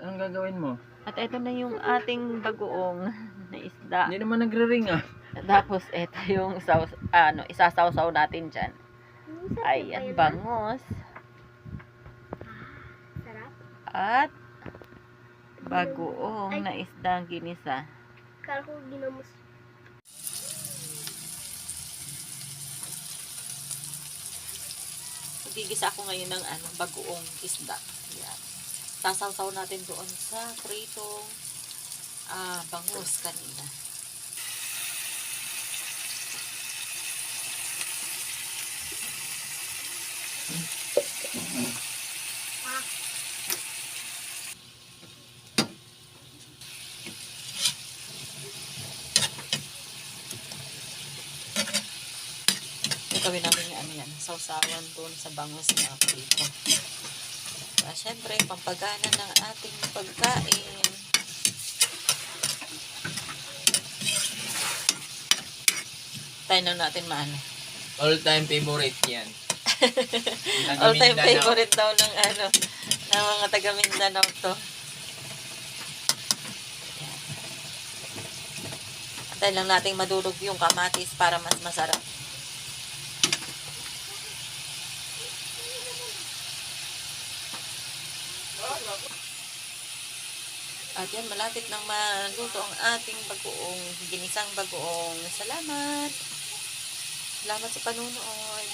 Anong gagawin mo? At ito na yung ating bagoong na isda. Hindi naman nagre-ring ah. Tapos ito yung saus, ano, isasawsaw natin dyan. Ayan, bangos. Sarap. At bagoong na isda ginisa. Kala ko ginamos. Gigisa ako ngayon ng ano, bagoong isda. Ayan. Sasawsaw natin doon sa pritong ah, bangus kanina. gagawin namin yung ano yan, sausawan doon sa bangus na prito. Siyempre, pampagana ng ating pagkain. Tayo na natin maano. All-time favorite yan. All time favorite daw ng ano, ng mga taga Mindanao to. Yan. Antay lang nating madurog yung kamatis para mas masarap. At yan, malapit nang maluto ang ating bagoong, ginisang bagoong. Salamat! Salamat sa panunood.